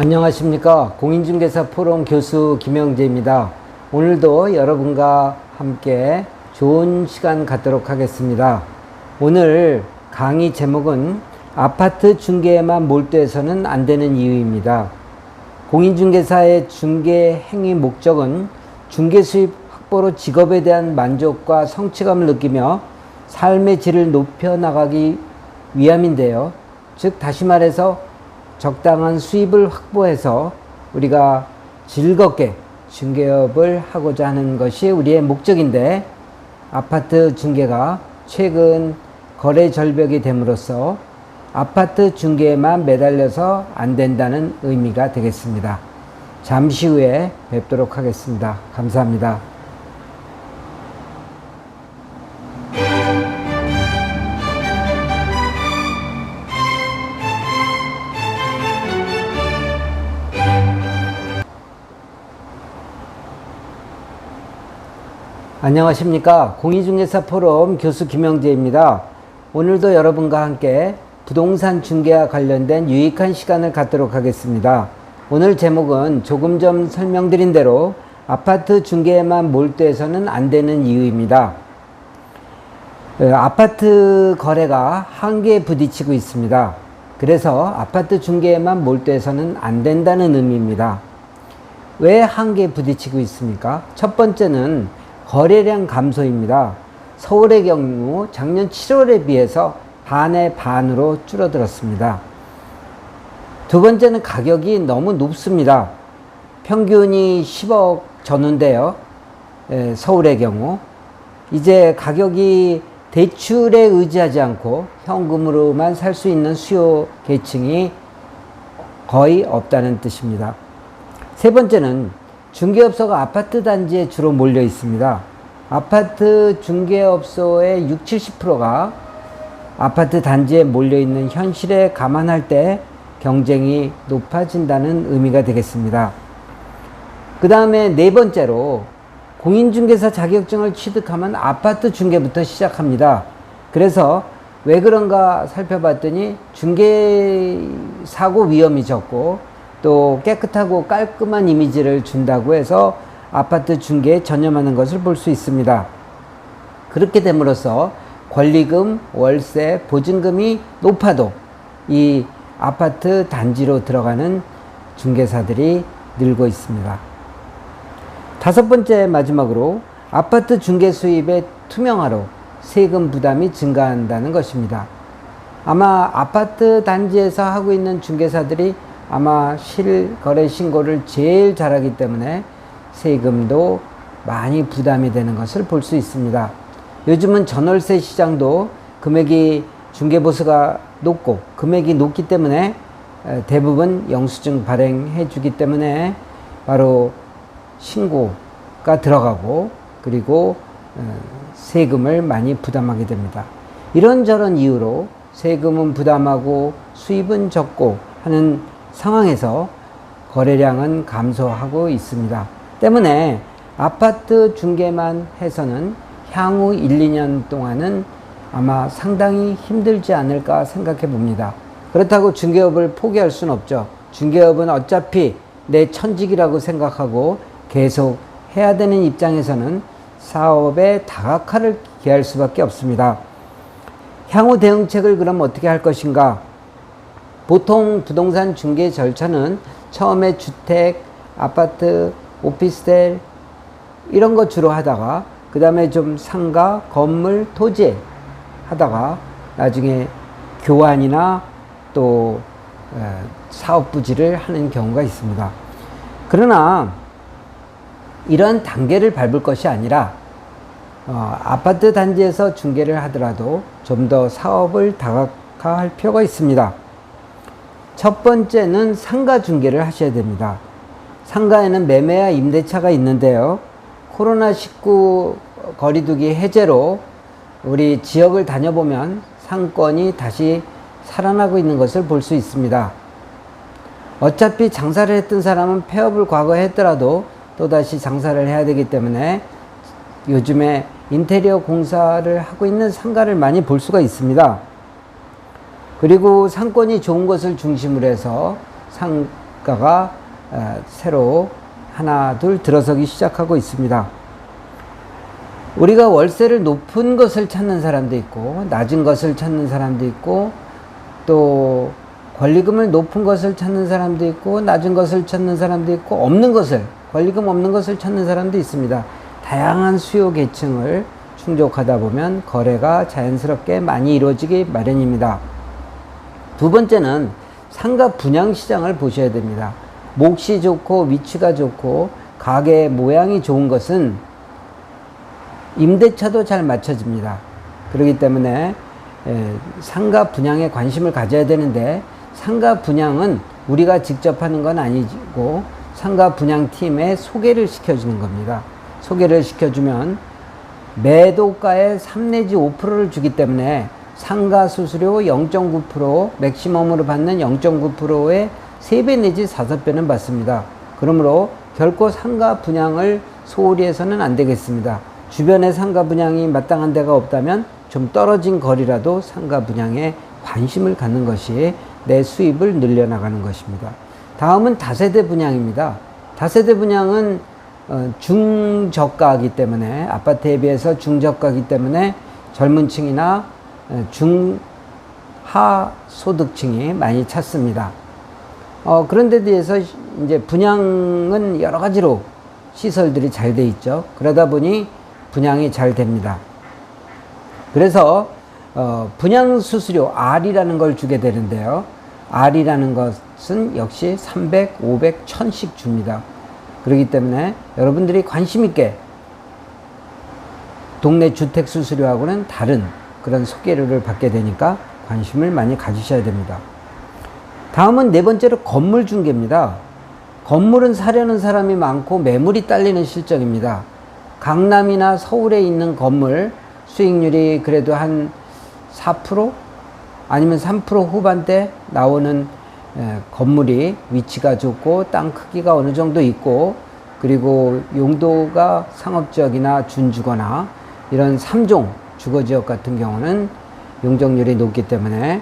안녕하십니까. 공인중개사 포럼 교수 김영재입니다. 오늘도 여러분과 함께 좋은 시간 갖도록 하겠습니다. 오늘 강의 제목은 아파트 중개에만 몰두해서는 안 되는 이유입니다. 공인중개사의 중개 행위 목적은 중개 수입 확보로 직업에 대한 만족과 성취감을 느끼며 삶의 질을 높여 나가기 위함인데요. 즉, 다시 말해서 적당한 수입을 확보해서 우리가 즐겁게 중개업을 하고자 하는 것이 우리의 목적인데 아파트 중개가 최근 거래 절벽이 됨으로써 아파트 중개에만 매달려서 안 된다는 의미가 되겠습니다. 잠시 후에 뵙도록 하겠습니다. 감사합니다. 안녕하십니까. 공인중개사 포럼 교수 김영재입니다. 오늘도 여러분과 함께 부동산 중개와 관련된 유익한 시간을 갖도록 하겠습니다. 오늘 제목은 조금 전 설명드린 대로 아파트 중개에만 몰두해서는 안 되는 이유입니다. 어, 아파트 거래가 한계에 부딪히고 있습니다. 그래서 아파트 중개에만 몰두해서는 안 된다는 의미입니다. 왜 한계에 부딪히고 있습니까? 첫 번째는 거래량 감소입니다. 서울의 경우 작년 7월에 비해서 반의 반으로 줄어들었습니다. 두 번째는 가격이 너무 높습니다. 평균이 10억 전후인데요. 에, 서울의 경우. 이제 가격이 대출에 의지하지 않고 현금으로만 살 수 있는 수요 계층이 거의 없다는 뜻입니다. 세 번째는 중개업소가 아파트 단지에 주로 몰려 있습니다. 아파트 중개업소의 6, 70%가 아파트 단지에 몰려 있는 현실에 감안할 때 경쟁이 높아진다는 의미가 되겠습니다. 그 다음에 네 번째로 공인중개사 자격증을 취득하면 아파트 중개부터 시작합니다. 그래서 왜 그런가 살펴봤더니 중개 사고 위험이 적고 또 깨끗하고 깔끔한 이미지를 준다고 해서 아파트 중개에 전념하는 것을 볼 수 있습니다. 그렇게 됨으로써 권리금, 월세, 보증금이 높아도 이 아파트 단지로 들어가는 중개사들이 늘고 있습니다. 다섯 번째 마지막으로 아파트 중개 수입의 투명화로 세금 부담이 증가한다는 것입니다. 아마 아파트 단지에서 하고 있는 중개사들이 아마 실거래 신고를 제일 잘하기 때문에 세금도 많이 부담이 되는 것을 볼 수 있습니다. 요즘은 전월세 시장도 금액이 중개보수가 높고 금액이 높기 때문에 대부분 영수증 발행해 주기 때문에 바로 신고가 들어가고 그리고 세금을 많이 부담하게 됩니다. 이런저런 이유로 세금은 부담하고 수입은 적고 하는 상황에서 거래량은 감소하고 있습니다. 때문에 아파트 중개만 해서는 향후 1, 2년 동안은 아마 상당히 힘들지 않을까 생각해 봅니다. 그렇다고 중개업을 포기할 수는 없죠. 중개업은 어차피 내 천직이라고 생각하고 계속 해야 되는 입장에서는 사업에 다각화를 기할 수밖에 없습니다. 향후 대응책을 그럼 어떻게 할 것인가? 보통 부동산 중개 절차는 처음에 주택, 아파트, 오피스텔 이런 거 주로 하다가 그 다음에 좀 상가, 건물, 토지 하다가 나중에 교환이나 또 사업 부지를 하는 경우가 있습니다. 그러나 이런 단계를 밟을 것이 아니라 어, 아파트 단지에서 중개를 하더라도 좀 더 사업을 다각화할 필요가 있습니다. 첫 번째는 상가 중개를 하셔야 됩니다. 상가에는 매매와 임대차가 있는데요. 코로나19 거리두기 해제로 우리 지역을 다녀보면 상권이 다시 살아나고 있는 것을 볼 수 있습니다. 어차피 장사를 했던 사람은 폐업을 과거에 했더라도 또다시 장사를 해야 되기 때문에 요즘에 인테리어 공사를 하고 있는 상가를 많이 볼 수가 있습니다. 그리고 상권이 좋은 것을 중심으로 해서 상, 물가가 어, 새로 하나 둘 들어서기 시작하고 있습니다. 우리가 월세를 높은 것을 찾는 사람도 있고 낮은 것을 찾는 사람도 있고 또 권리금을 높은 것을 찾는 사람도 있고 낮은 것을 찾는 사람도 있고 없는 것을 권리금 없는 것을 찾는 사람도 있습니다. 다양한 수요 계층을 충족하다 보면 거래가 자연스럽게 많이 이루어지기 마련입니다. 두 번째는 상가 분양 시장을 보셔야 됩니다. 몫이 좋고 위치가 좋고 가게 모양이 좋은 것은 임대차도 잘 맞춰집니다. 그렇기 때문에 에, 상가 분양에 관심을 가져야 되는데 상가 분양은 우리가 직접 하는 건 아니고 상가 분양 팀에 소개를 시켜주는 겁니다. 소개를 시켜주면 매도가의 3 내지 5%를 주기 때문에 상가 수수료 0.9% 맥시멈으로 받는 0.9%의 3배 내지 5배는 받습니다. 그러므로 결코 상가 분양을 소홀히 해서는 안 되겠습니다. 주변에 상가 분양이 마땅한 데가 없다면 좀 떨어진 거리라도 상가 분양에 관심을 갖는 것이 내 수입을 늘려나가는 것입니다. 다음은 다세대 분양입니다. 다세대 분양은 어, 중저가이기 때문에 아파트에 비해서 중저가이기 때문에 젊은 층이나 어, 중하 소득층이 많이 찾습니다. 어, 그런데 대해서 이제 분양은 여러 가지로 시설들이 잘 돼 있죠. 그러다 보니 분양이 잘 됩니다. 그래서 어, 분양 수수료 R이라는 걸 주게 되는데요. R이라는 것은 역시 300, 500, 1000씩 줍니다. 그렇기 때문에 여러분들이 관심 있게 동네 주택 수수료하고는 다른 그런 소개를 받게 되니까 관심을 많이 가지셔야 됩니다. 다음은 네 번째로 건물 중개입니다. 건물은 사려는 사람이 많고 매물이 딸리는 실정입니다. 강남이나 서울에 있는 건물 수익률이 그래도 한 4% 아니면 3% 후반대 나오는 건물이 위치가 좋고 땅 크기가 어느 정도 있고 그리고 용도가 상업지역이나 준주거나 이런 3종 주거 지역 같은 경우는 용적률이 높기 때문에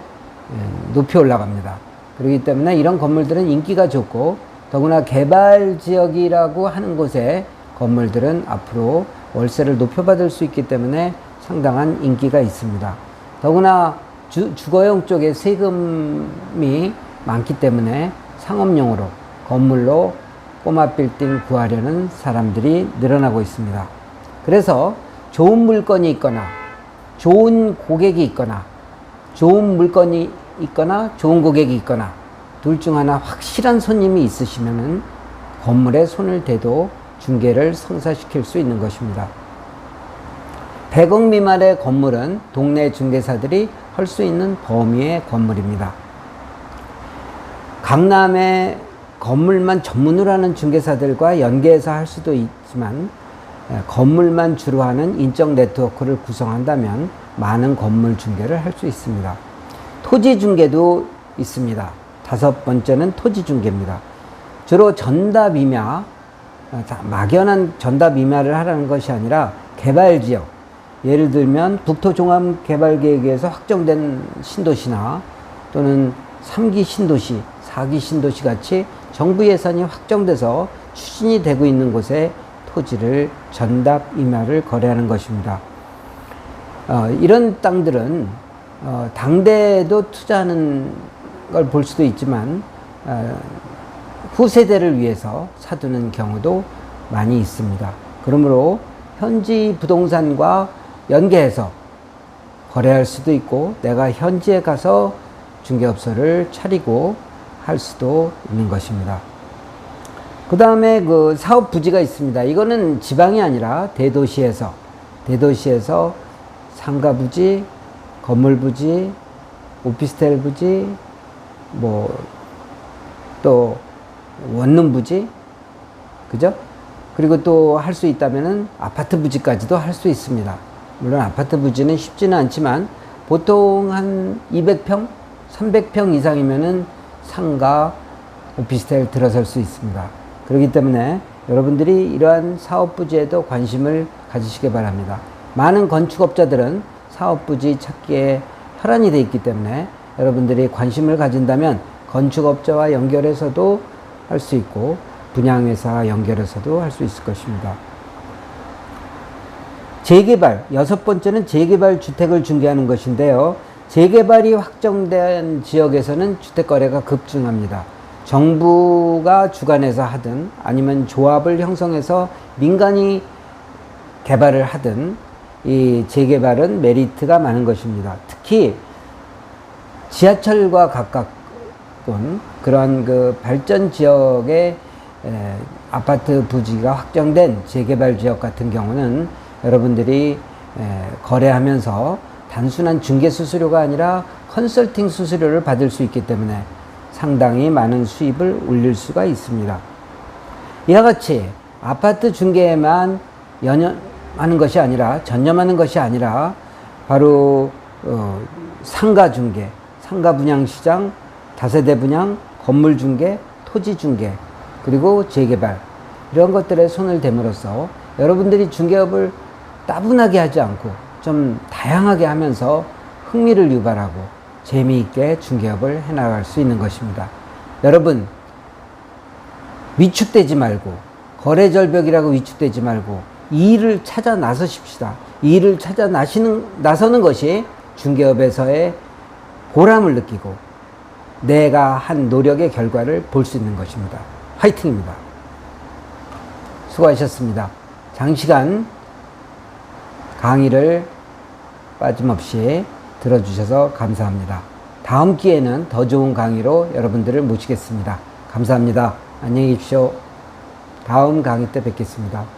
높이 올라갑니다. 그렇기 때문에 이런 건물들은 인기가 좋고 더구나 개발 지역이라고 하는 곳에 건물들은 앞으로 월세를 높여받을 수 있기 때문에 상당한 인기가 있습니다. 더구나 주, 주거용 쪽에 세금이 많기 때문에 상업용으로 건물로 꼬마 빌딩 구하려는 사람들이 늘어나고 있습니다. 그래서 좋은 물건이 있거나 좋은 고객이 있거나 좋은 물건이 있거나 좋은 고객이 있거나 둘 중 하나 확실한 손님이 있으시면은 건물에 손을 대도 중개를 성사시킬 수 있는 것입니다. 100억 미만의 건물은 동네 중개사들이 할 수 있는 범위의 건물입니다. 강남에 건물만 전문으로 하는 중개사들과 연계해서 할 수도 있지만 건물만 주로 하는 인적 네트워크를 구성한다면 많은 건물 중개를 할 수 있습니다. 토지 중개도 있습니다. 다섯 번째는 토지 중개입니다. 주로 전답 임야, 막연한 전답 임야를 하라는 것이 아니라 개발 지역, 예를 들면 국토종합개발계획에서 확정된 신도시나 또는 3기 신도시, 4기 신도시 같이 정부 예산이 확정돼서 추진이 되고 있는 곳에 토지를 전답 임야를 거래하는 것입니다. 어, 이런 땅들은 어, 당대도 투자하는 걸 볼 수도 있지만 어, 후세대를 위해서 사두는 경우도 많이 있습니다. 그러므로 현지 부동산과 연계해서 거래할 수도 있고 내가 현지에 가서 중개업소를 차리고 할 수도 있는 것입니다. 그 다음에 그 사업 부지가 있습니다. 이거는 지방이 아니라 대도시에서 대도시에서 상가 부지, 건물 부지, 오피스텔 부지, 뭐 또 원룸 부지, 그죠? 그리고 또 할 수 있다면은 아파트 부지까지도 할 수 있습니다. 물론 아파트 부지는 쉽지는 않지만 보통 한 200평, 300평 이상이면은 상가, 오피스텔 들어설 수 있습니다. 그렇기 때문에 여러분들이 이러한 사업 부지에도 관심을 가지시기 바랍니다. 많은 건축업자들은 사업 부지 찾기에 혈안이 되어 있기 때문에 여러분들이 관심을 가진다면 건축업자와 연결해서도 할 수 있고 분양회사 연결해서도 할 수 있을 것입니다. 재개발 여섯 번째는 재개발 주택을 중개하는 것인데요. 재개발이 확정된 지역에서는 주택 거래가 급증합니다. 정부가 주관해서 하든 아니면 조합을 형성해서 민간이 개발을 하든 이 재개발은 메리트가 많은 것입니다. 특히 지하철과 가깝군 그러한 그 발전 지역의 에, 아파트 부지가 확정된 재개발 지역 같은 경우는 여러분들이 에, 거래하면서 단순한 중개 수수료가 아니라 컨설팅 수수료를 받을 수 있기 때문에 상당히 많은 수입을 올릴 수가 있습니다. 이와 같이 아파트 중개에만 연연하는 것이 아니라 전념하는 것이 아니라 바로 어, 상가 중개, 상가 분양 시장, 다세대 분양, 건물 중개, 토지 중개, 그리고 재개발 이런 것들에 손을 댐으로써 여러분들이 중개업을 따분하게 하지 않고 좀 다양하게 하면서 흥미를 유발하고 재미있게 중개업을 해나갈 수 있는 것입니다. 여러분 위축되지 말고 거래 절벽이라고 위축되지 말고 이 일을 찾아 나서십시다. 이 일을 찾아 나시는, 나서는 것이 중개업에서의 보람을 느끼고 내가 한 노력의 결과를 볼 수 있는 것입니다. 화이팅입니다. 수고하셨습니다. 장시간 강의를 빠짐없이 들어주셔서 감사합니다. 다음 기회는 더 좋은 강의로 여러분들을 모시겠습니다. 감사합니다. 안녕히 계십시오. 다음 강의 때 뵙겠습니다.